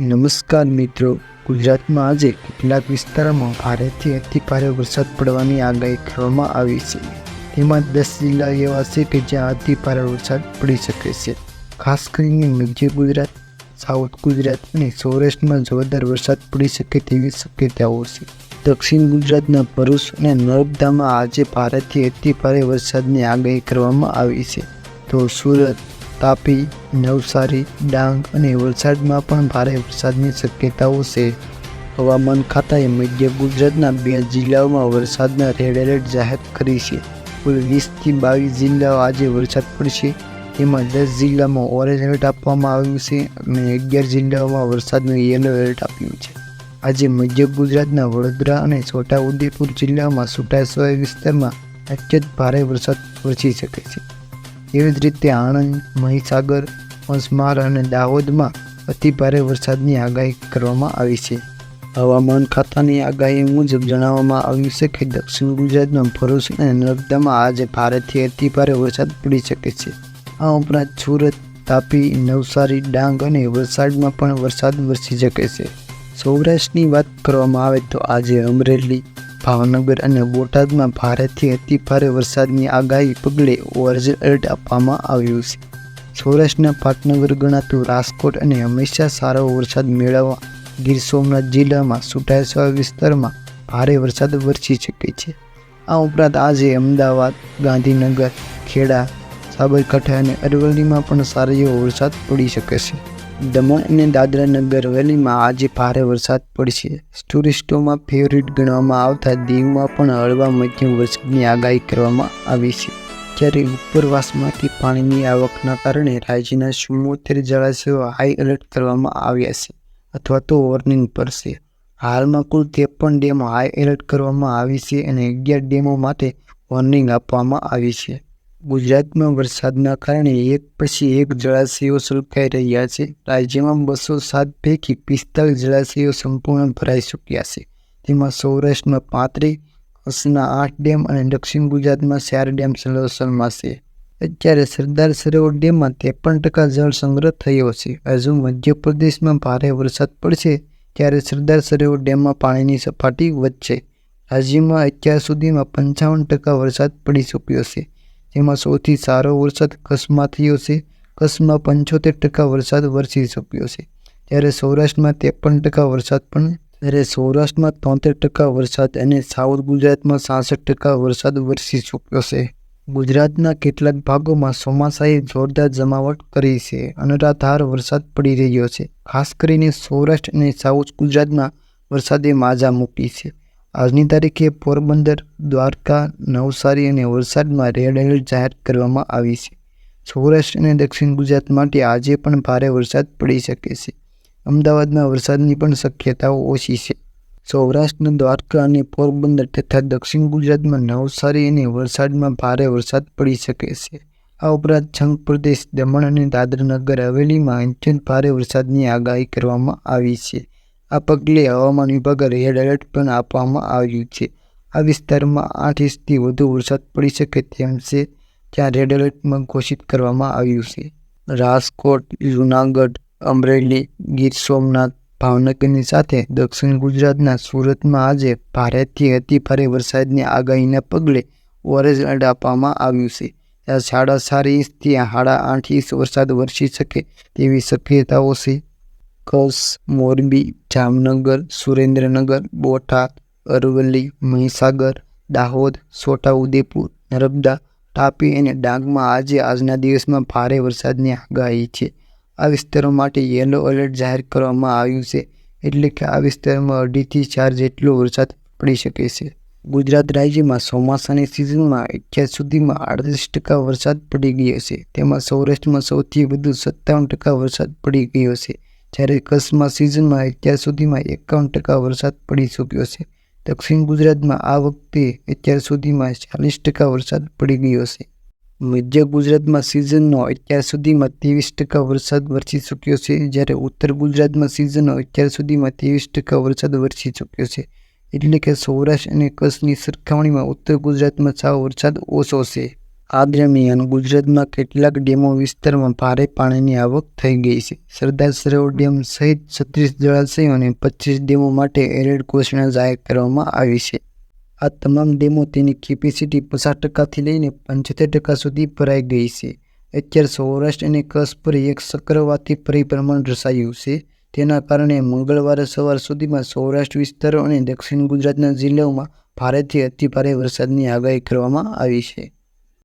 નમસ્કાર મિત્રો. ગુજરાતમાં આજે કેટલાક વિસ્તારોમાં ભારેથી અતિ ભારે વરસાદ પડવાની આગાહી કરવામાં આવી છે. તેમાં દસ જિલ્લા એવા છે કે જ્યાં અતિ ભારે વરસાદ પડી શકે છે. ખાસ કરીને મધ્ય ગુજરાત, સાઉથ ગુજરાત અને સૌરાષ્ટ્રમાં જોરદાર વરસાદ પડી શકે તેવી શક્યતાઓ છે. દક્ષિણ ગુજરાતના ભરૂચ અને નર્મદામાં આજે ભારેથી અતિ ભારે વરસાદની આગાહી કરવામાં આવી છે. તો સુરત તાપી, નવસારી, ડાંગ અને વલસાડમાં પણ ભારે વરસાદની શક્યતાઓ છે. હવામાન ખાતાએ મધ્ય ગુજરાતના બે જિલ્લાઓમાં વરસાદના રેડ એલર્ટ જાહેર કરી છે. કુલ વીસથી બાવીસ જિલ્લાઓ આજે વરસાદ પડશે. તેમાં દસ જિલ્લામાં ઓરેન્જ એલર્ટ આપવામાં આવ્યું છે અને અગિયાર જિલ્લાઓમાં વરસાદનું યલો એલર્ટ આપ્યું છે. આજે મધ્ય ગુજરાતના વડોદરા અને છોટાઉદેપુર જિલ્લામાં છૂટાછવાયા વિસ્તારમાં અત્યંત ભારે વરસાદ વરસી શકે છે. એવી જ રીતે આણંદ, મહીસાગર પંચમહાલ અને દાહોદમાં અતિ ભારે વરસાદની આગાહી કરવામાં આવી છે. હવામાન ખાતાની આગાહી મુજબ જણાવવામાં આવ્યું છે કે દક્ષિણ ગુજરાતમાં ભરૂચ અને નર્મદામાં આજે ભારેથી અતિ ભારે વરસાદ પડી શકે છે. આ ઉપરાંત સુરત, તાપી, નવસારી, ડાંગ અને વલસાડમાં પણ વરસાદ વરસી શકે છે. સૌરાષ્ટ્રની વાત કરવામાં આવે તો આજે અમરેલી ભાવનગર અને બોટાદમાં ભારેથી અતિ ભારે વરસાદની આગાહી પગલે ઓરેન્જ એલર્ટ આપવામાં આવ્યું છે. સૌરાષ્ટ્રના પાટનગર ગણાતું રાજકોટ અને હંમેશા સારો વરસાદ મેળવવા ગીર સોમનાથ જિલ્લામાં છૂટાછવાયા વિસ્તારમાં ભારે વરસાદ વરસી શકે છે. આ ઉપરાંત આજે અમદાવાદ, ગાંધીનગર, ખેડા, સાબરકાંઠા અને અરવલ્લીમાં પણ સારો એવો વરસાદ પડી શકે છે. દમણ અને દાદરા નગર હવેલીમાં આજે ભારે વરસાદ પડશે. ટુરિસ્ટોમાં ફેવરિટ ગણવામાં આવતા દીવમાં પણ હળવા મધ્યમ વરસાદની આગાહી કરવામાં આવી છે. જ્યારે ઉપરવાસમાંથી પાણીની આવકના કારણે રાજ્યના ચુમ્મોતેર જળાશયો હાઈ એલર્ટ કરવામાં આવ્યા છે અથવા તો વોર્નિંગ પડશે હાલમાં કુલ ત્રેપન ડેમો હાઈ એલર્ટ કરવામાં આવી છે અને અગિયાર ડેમો માટે વોર્નિંગ આપવામાં આવી છે. ગુજરાતમાં વરસાદના કારણે એક પછી એક જળાશયો છલકાઈ રહ્યા છે. રાજ્યમાં બસો સાત પૈકી પિસ્તાલીસ જળાશયો સંપૂર્ણ ભરાઈ ચૂક્યા છે. તેમાં સૌરાષ્ટ્રમાં પાંત્રીસ કચ્છના આઠ ડેમ અને દક્ષિણ ગુજરાતમાં ચાર ડેમ સલોસલમાં છે. અત્યારે સરદાર સરોવર ડેમમાં ત્રેપન ટકા જળ સંગ્રહ થયો છે. હજુ મધ્યપ્રદેશમાં ભારે વરસાદ પડશે ત્યારે સરદાર સરોવર ડેમમાં પાણીની સપાટી વધશે. રાજ્યમાં અત્યાર સુધીમાં પંચાવન ટકા વરસાદ પડી ચૂક્યો છે. જેમાં સૌથી સારો વરસાદ કચ્છમાં થયો છે. કચ્છમાં પંચોતેર ટકા વરસાદ વરસી શક્યો છે. જ્યારે સૌરાષ્ટ્રમાં ત્રેપન ટકા વરસાદ પણ ત્યારે સૌરાષ્ટ્રમાં તોતેર ટકા વરસાદ અને સાઉથ ગુજરાતમાં સાસઠ ટકા વરસાદ વરસી ચૂક્યો છે. ગુજરાતના કેટલાક ભાગોમાં ચોમાસાએ જોરદાર જમાવટ કરી છે. અનરાધાર વરસાદ પડી રહ્યો છે. ખાસ કરીને સૌરાષ્ટ્ર અને સાઉથ ગુજરાતમાં વરસાદે માજા મૂકી છે. આજની તારીખે પોરબંદર, દ્વારકા, નવસારી અને વલસાડમાં રેડ એલર્ટ જાહેર કરવામાં આવી છે. સૌરાષ્ટ્ર અને દક્ષિણ ગુજરાત માટે આજે પણ ભારે વરસાદ પડી શકે છે. અમદાવાદમાં વરસાદની પણ શક્યતાઓ ઓછી છે. સૌરાષ્ટ્ર, દ્વારકા અને પોરબંદર તથા દક્ષિણ ગુજરાતમાં નવસારી અને વલસાડમાં ભારે વરસાદ પડી શકે છે. આ ઉપરાંત છંગ પ્રદેશ દમણ અને દાદરાનગર હવેલીમાં અત્યંત ભારે વરસાદની આગાહી કરવામાં આવી છે. આ પગલે હવામાન વિભાગે રેડ એલર્ટ પણ આપવામાં આવ્યું છે. આ વિસ્તારમાં આઠ ઇંચથી વધુ વરસાદ પડી શકે તેમ છે ત્યાં રેડ એલર્ટમાં ઘોષિત કરવામાં આવ્યું છે. રાજકોટ, જૂનાગઢ, અમરેલી, ગીર સોમનાથ, ભાવનગરની સાથે દક્ષિણ ગુજરાતના સુરતમાં આજે ભારેથી અતિ ભારે વરસાદની આગાહીના પગલે ઓરેન્જ એલર્ટ આપવામાં આવ્યું છે. ત્યાં સાડા ચાર ઇંચથી સાડા આઠ ઇંચ વરસાદ વરસી શકે તેવી શક્યતાઓ છે. કચ્છ મોરબી, જામનગર, સુરેન્દ્રનગર, બોટાદ, અરવલ્લી, મહીસાગર, દાહોદ છોટાઉદેપુર નર્મદા, તાપી અને ડાંગમાં આજે આજના દિવસમાં ભારે વરસાદની આગાહી છે. આ વિસ્તારો માટે યલો એલર્ટ જાહેર કરવામાં આવ્યું છે, એટલે કે આ વિસ્તારમાં અઢીથી ચાર જેટલો વરસાદ પડી શકે છે. ગુજરાત રાજ્યમાં ચોમાસાની સિઝનમાં અત્યાર સુધીમાં આડત્રીસ ટકા વરસાદ પડી ગયો છે, તેમાં સૌરાષ્ટ્રમાં સૌથી વધુ સત્તાવન ટકા વરસાદ પડી ગયો છે. જ્યારે કચ્છમાં સિઝનમાં અત્યાર સુધીમાં એકાવન ટકા વરસાદ પડી ચૂક્યો છે. દક્ષિણ ગુજરાતમાં આ વખતે અત્યાર સુધીમાં ચાલીસ ટકા વરસાદ પડી ગયો છે. મધ્ય ગુજરાતમાં સિઝનનો અત્યાર સુધીમાં ત્રેવીસ ટકા વરસાદ વરસી ચૂક્યો છે, જ્યારે ઉત્તર ગુજરાતમાં સિઝનનો અત્યાર સુધીમાં ત્રેવીસ ટકા વરસાદ વરસી ચૂક્યો છે. એટલે કે સૌરાષ્ટ્ર અને કચ્છની સરખામણીમાં ઉત્તર ગુજરાતમાં સાવ વરસાદ ઓછો છે. આ દરમિયાન ગુજરાતમાં કેટલાક ડેમો વિસ્તારમાં ભારે પાણીની આવક થઈ ગઈ છે. સરદાર સરોવર ડેમ સહિત છત્રીસ જળાશયો અને પચીસ ડેમો માટે એરેડ ઘોષણા જાહેર કરવામાં આવી છે. આ તમામ ડેમો તેની કેપેસિટી પચાસ ટકાથી લઈને પંચોતેર ટકા સુધી ભરાઈ ગઈ છે. અત્યારે સૌરાષ્ટ્ર અને કચ્છ પર એક ચક્રવાતી પરિભ્રમણ રચાયું છે. તેના કારણે મંગળવારે સવાર સુધીમાં સૌરાષ્ટ્ર વિસ્તારો અને દક્ષિણ ગુજરાતના જિલ્લાઓમાં ભારેથી અતિભારે વરસાદની આગાહી કરવામાં આવી છે.